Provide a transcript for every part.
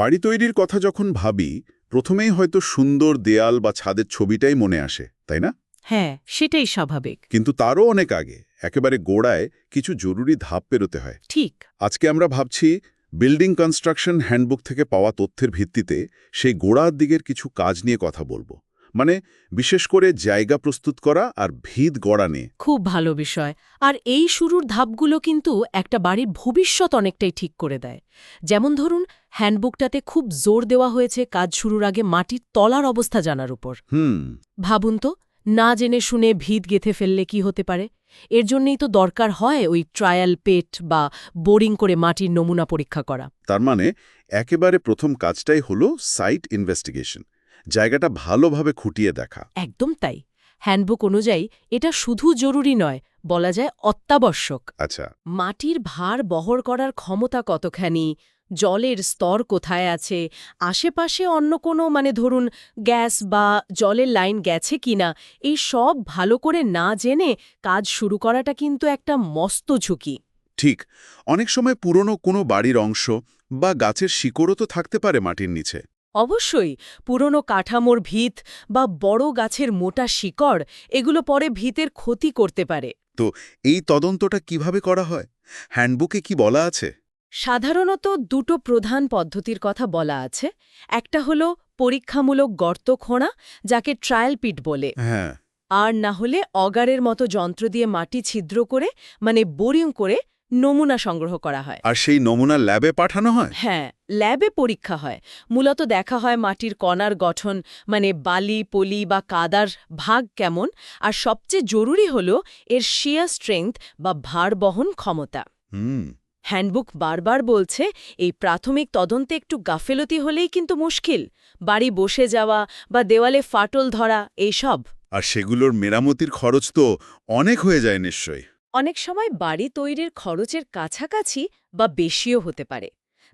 বাড়ি তৈরির কথা যখন ভাবি প্রথমেই হয়তো সুন্দর দেয়াল বা ছাদের ছবিটাই মনে আসে তাই না? হ্যাঁ সেটাই স্বাভাবিক। কিন্তু তারও অনেক আগে একেবারে গোড়ায় কিছু জরুরি ধাপ পেরোতে হয়। ঠিক। আজকে আমরা ভাবছি বিল্ডিং কনস্ট্রাকশন হ্যান্ডবুক থেকে পাওয়া তথ্যের ভিত্তিতে সেই গোড়ার দিকের কিছু কাজ নিয়ে কথা বলব। মানে বিশেষ করে জায়গা প্রস্তুত করা আর ভিত গড়া নিয়ে। খুব ভালো বিষয়। আর এই শুরুর ধাপগুলো কিন্তু একটা বাড়ির ভবিষ্যৎ অনেকটাই ঠিক করে দেয়। যেমন ধরুন হ্যান্ডবুকটাতে খুব জোর দেওয়া হয়েছে কাজ শুরুর আগে মাটির তলার অবস্থা জানার উপর। হুম। ভাবুন তো না জেনে শুনে ভিত গেথে ফেললে কি হতে পারে? এর জন্যই তো দরকার হয় ওই ট্রায়াল পেট বা বোরিং করে মাটির নমুনা পরীক্ষা করা। তার মানে একেবারে প্রথম কাজটাই হলো সাইট ইনভেস্টিগেশন জায়গাটা ভালোভাবে খুঁটিয়ে দেখা। একদম তাই। হ্যান্ডবুক অনুযায়ী এটা শুধু জরুরি নয় বলা যায় অত্যাবশ্যক। আচ্ছা। মাটির ভার বহর করার ক্ষমতা কতখানি? জলের স্তর কোথায় আছে? আশেপাশে অন্য কোনো মানে ধরুন গ্যাস বা জলের লাইন গেছে কিনা? এই সব ভালো করে না জেনে কাজ শুরু করাটা কিন্তু একটা মস্ত ঝুঁকি। ঠিক। অনেক সময় পুরনো কোনো বাড়ির অংশ বা গাছের শিকড়ও তো থাকতে পারে মাটির নিচে। অবশ্যই পুরনো কাঠামোর ভিত বা বড় গাছের মোটা শিকড় এগুলো পরে ভিতের ক্ষতি করতে পারে। তো এই তদন্তটা কীভাবে করা হয়? হ্যান্ডবুকে কি বলা আছে? সাধারণত দুটো প্রধান পদ্ধতির কথা বলা আছে। একটা হলো পরীক্ষামূলক গর্ত খোঁড়া যাকে ট্রায়াল পিট বলে। হ্যাঁ। আর না হলে অগারের মতো যন্ত্র দিয়ে মাটি ছিদ্র করে মানে বোরিং করে নমুনা সংগ্রহ করা হয়। আর সেই নমুনা ল্যাবে পাঠানো হয়? হ্যাঁ ল্যাবে পরীক্ষা হয়। মূলত দেখা হয় মাটির কণার গঠন মানে বালি পলি বা কাদার ভাগ কেমন আর সবচেয়ে জরুরি হল এর শিয়া স্ট্রেংথ বা ভার বহন ক্ষমতা। হুম। হ্যান্ডবুক বারবার বলছে এই প্রাথমিক তদন্তে একটু গাফেলতি হলেই কিন্তু মুশকিল। বাড়ি বসে যাওয়া বা দেওয়ালে ফাটল ধরা এইসব। আর সেগুলোর মেরামতির খরচ তো অনেক হয়ে যায় নিশ্চয়ই। অনেক সময় বাড়ি তৈরির খরচের কাছাকাছি বা বেশিও হতে পারে।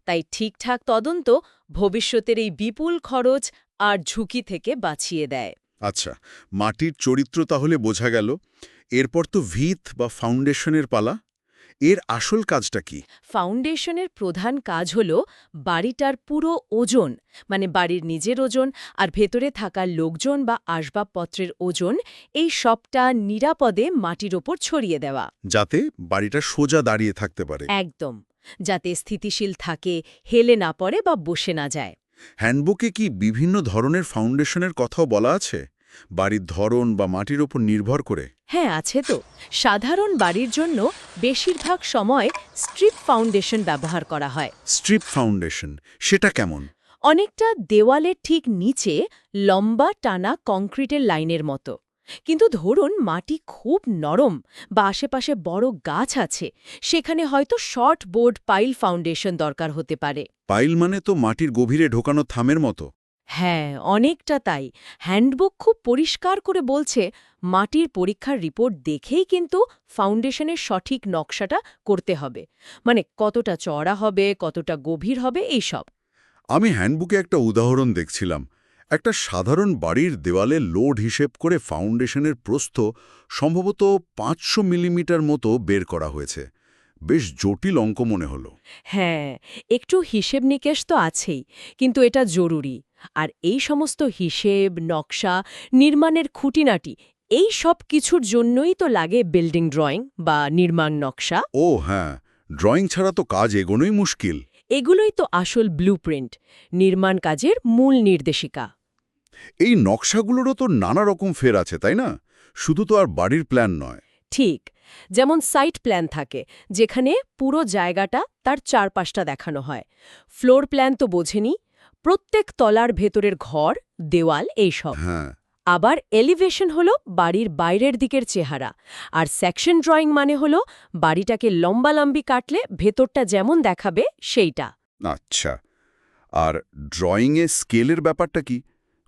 তাই ঠিকঠাক তদন্ত ভবিষ্যতের এই বিপুল খরচ আর ঝুঁকি থেকে বাঁচিয়ে দেয়। আচ্ছা মাটির চরিত্র তাহলে বোঝা গেল। এরপর তো ভিত বা ফাউন্ডেশনের পালা। এর আসল কাজটা কি? ফাউন্ডেশনের প্রধান কাজ হল বাড়িটার পুরো ওজন মানে বাড়ির নিজের ওজন আর ভেতরে থাকা লোকজন বা আসবাবপত্রের ওজন এই সবটা নিরাপদে মাটির ওপর ছড়িয়ে দেওয়া। যাতে বাড়িটা সোজা দাঁড়িয়ে থাকতে পারে। একদম যাতে স্থিতিশীল থাকে হেলে না পড়ে বা বসে না যায়। হ্যান্ডবুকে কি বিভিন্ন ধরনের ফাউন্ডেশনের কথাও বলা আছে? বাড়ির ধরন বা মাটির ওপর নির্ভর করে। হ্যাঁ আছে তো। সাধারণ বাড়ির জন্য বেশিরভাগ সময় স্ট্রিপ ফাউন্ডেশন ব্যবহার করা হয়। স্ট্রিপ ফাউন্ডেশন সেটা কেমন? অনেকটা দেওয়ালের ঠিক নিচে লম্বা টানা কংক্রিটের লাইনের মতো। কিন্তু ধরুন মাটি খুব নরম বা আশেপাশে বড় গাছ আছে সেখানে হয়তো শর্ট বোর্ড পাইল ফাউন্ডেশন দরকার হতে পারে। পাইল মানে তো মাটির গভীরে ঢোকানো থামের মতো। হ্যাঁ অনেকটা তাই। হ্যান্ডবুক খুব পরিষ্কার করে বলছে মাটির পরীক্ষার রিপোর্ট দেখেই কিন্তু ফাউন্ডেশনের সঠিক নকশাটা করতে হবে। মানে কতটা চড়া হবে কতটা গভীর হবে এইসব আমি হ্যান্ডবুকে একটা উদাহরণ দেখছিলাম। একটা সাধারণ বাড়ির দেওয়ালে লোড হিসেব করে ফাউন্ডেশনের প্রস্থ সম্ভবত পাঁচশো মিলিমিটার মতো বের করা হয়েছে। বেশ জটিল অঙ্ক মনে হলো। হ্যাঁ একটু হিসেব নিকেশ তো আছেই কিন্তু এটা জরুরি। আর এই সমস্ত হিসেব নকশা নির্মাণের খুঁটিনাটি এই সব কিছুর জন্যই তো লাগে বিল্ডিং ড্রয়িং বা নির্মাণ নকশা। ও হ্যাঁ ড্রয়িং ছাড়া তো কাজ এগোনোই মুশকিল। এগুলোই তো আসল ব্লুপ্রিন্ট নির্মাণ কাজের মূল নির্দেশিকা। এই নকশাগুলোরও তো নানা রকম ফের আছে তাই না? শুধু তো আর বাড়ির প্ল্যান নয়। ঠিক যেমন সাইট প্ল্যান থাকে যেখানে পুরো জায়গাটা তার চারপাশটা দেখানো হয়। ফ্লোর প্ল্যান তো বোঝেনি প্রত্যেক তলার ভেতরের ঘর দেওয়াল এইসব। হ্যাঁ। আবার এলিভেশন হলো বাড়ির বাইরের দিকের চেহারা। আর সেকশন ড্রয়িং মানে হলো বাড়িটাকে লম্বালম্বি কাটলে ভেতরটা যেমন দেখাবে সেইটা। আচ্ছা। আর ড্রয়িংয়ে স্কেলের ব্যাপারটা কি?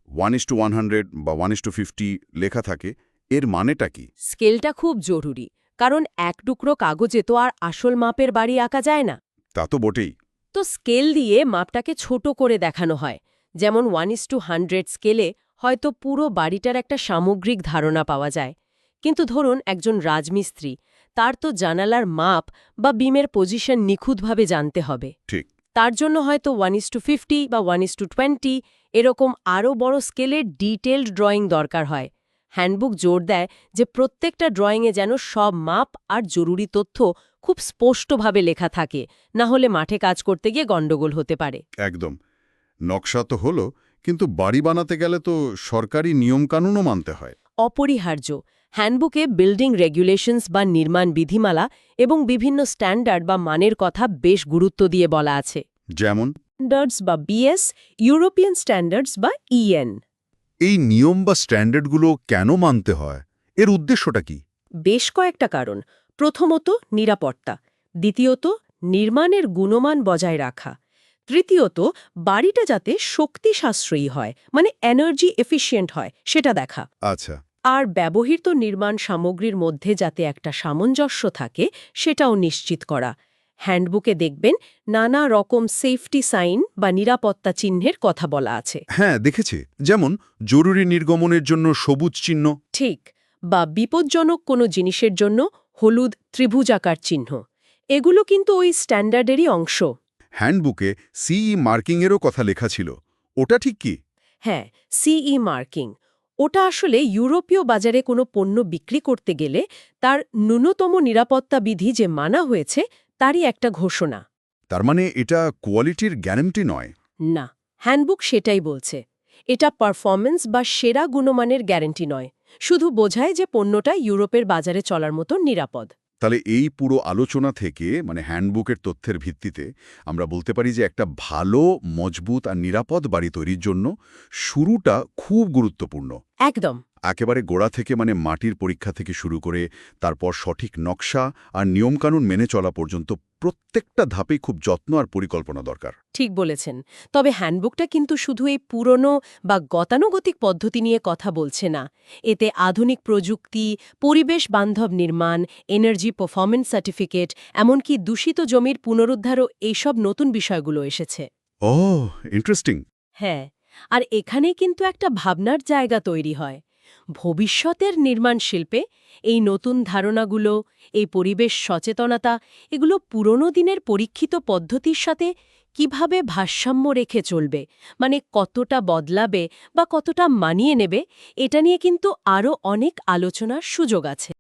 One is to one hundred বা ওয়ান ইস টু ফিফটি লেখা থাকে এর মানেটা কি? স্কেলটা খুব জরুরি কারণ এক টুকরো কাগজে তো আর আসল মাপের বাড়ি আঁকা যায় না। তা তো বটেই। তো স্কেল দিয়ে মাপটাকে ছোট করে দেখানো হয়। যেমন ওয়ান ইস টু হান্ড্রেড স্কেলে হয়তো পুরো বাড়িটার একটা সামগ্রিক ধারণা পাওয়া যায়। কিন্তু ধরুন একজন রাজমিস্ত্রি তার তো জানালার মাপ বা বিমের পজিশন নিখুঁতভাবে জানতে হবে। ঠিক। তার জন্য হয়তো ওয়ান ইস টু ফিফটি বা ওয়ান ইস টু টোয়েন্টি এরকম আরও বড় স্কেলের ডিটেলড ড্রয়িং দরকার হয়। হ্যান্ডবুক জোর দেয় যে প্রত্যেকটা ড্রয়িংয়ে যেন সব মাপ আর জরুরি তথ্য খুব স্পষ্টভাবে লেখা থাকে না হলে মাঠে কাজ করতে গিয়ে গণ্ডগোল হতে পারে। একদম। নকশা তো হলো কিন্তু বাড়ি বানাতে গেলে তো সরকারি নিয়মকানুনও মানতে হয়। অপরিহার্য। হ্যান্ডবুকে বিল্ডিং রেগুলেশনস বা নির্মাণ বিধিমালা এবং বিভিন্ন স্ট্যান্ডার্ড বা মানের কথা বেশ গুরুত্ব দিয়ে বলা আছে। যেমন? স্ট্যান্ডার্ডস বা বিএস ইউরোপিয়ান স্ট্যান্ডার্ডস বা ইএন। এই নিয়ম বা স্ট্যান্ডার্ডগুলো কেন মানতে হয়? এর উদ্দেশ্যটা কি? বেশ কয়েকটা কারণ। প্রথমত নিরাপত্তা দ্বিতীয়ত নির্মাণের গুণমান বজায় রাখা তৃতীয়ত বাড়িটা যাতে শক্তি সাশ্রয়ী হয় মানে এনার্জি এফিশিয়েন্ট হয় সেটা দেখা। আচ্ছা। আর ব্যবহৃত নির্মাণ সামগ্রীর মধ্যে যাতে একটা সামঞ্জস্য থাকে সেটাও নিশ্চিত করা। হ্যান্ডবুকে দেখবেন নানা রকম সেফটি সাইন বা নিরাপত্তা চিহ্নের কথা বলা আছে। হ্যাঁ দেখেছি। যেমন জরুরি নির্গমনের জন্য সবুজ চিহ্ন। ঠিক। বা বিপজ্জনক কোনো জিনিসের জন্য হলুদ ত্রিভুজাকার চিহ্ন। এগুলো কিন্তু ওই স্ট্যান্ডার্ডেরই অংশ। হ্যান্ডবুকে সিই মার্কিংয়েরও কথা লেখা ছিল। ওটা ঠিক কি? হ্যাঁ সিই মার্কিং। ওটা আসলে ইউরোপীয় বাজারে কোনো পণ্য বিক্রি করতে গেলে তার ন্যূনতম নিরাপত্তা বিধি যে মানা হয়েছে তারই একটা ঘোষণা। তার মানে এটা কোয়ালিটির গ্যারান্টি নয়? না হ্যান্ডবুক সেটাই বলছে। এটা পারফরম্যান্স বা সেরা গুণমানের গ্যারেন্টি নয়। শুধু বোঝায় যে পণ্যটা ইউরোপের বাজারে চলার মতো নিরাপদ। তাহলে এই পুরো আলোচনা থেকে মানে হ্যান্ডবুকের তথ্যের ভিত্তিতে আমরা বলতে পারি যে একটা ভালো মজবুত আর নিরাপদ বাড়ি তৈরির জন্য শুরুটা খুব গুরুত্বপূর্ণ। একদম। একেবারে গোড়া থেকে মানে মাটির পরীক্ষা থেকে শুরু করে তারপর সঠিক নকশা আর নিয়মকানুন মেনে চলা পর্যন্ত প্রত্যেকটা ধাপে খুব যত্ন আর পরিকল্পনা দরকার। ঠিক বলেছেন। তবে হ্যান্ডবুকটা কিন্তু শুধু এই পুরনো বা গতানুগতিক পদ্ধতি নিয়ে কথা বলছে না। এতে আধুনিক প্রযুক্তি পরিবেশ বান্ধব নির্মাণ এনার্জি পারফরমেন্স সার্টিফিকেট এমনকি দূষিত জমির পুনরুদ্ধারও এইসব নতুন বিষয়গুলো এসেছে। ও ইন্টারেস্টিং হ্যাঁ আর এখানেই কিন্তু একটা ভাবনার জায়গা তৈরি হয়। ভবিষ্যতের নির্মাণ শিল্পে এই নতুন ধারণাগুলো, এই পরিবেশ সচেতনতা, এগুলো পুরনো দিনের পরীক্ষিত পদ্ধতির সাথে কীভাবে ভারসাম্য রেখে চলবে মানে কতটা বদলাবে বা কতটা মানিয়ে নেবে, এটা নিয়ে কিন্তু আরও অনেক আলোচনার সুযোগ আছে।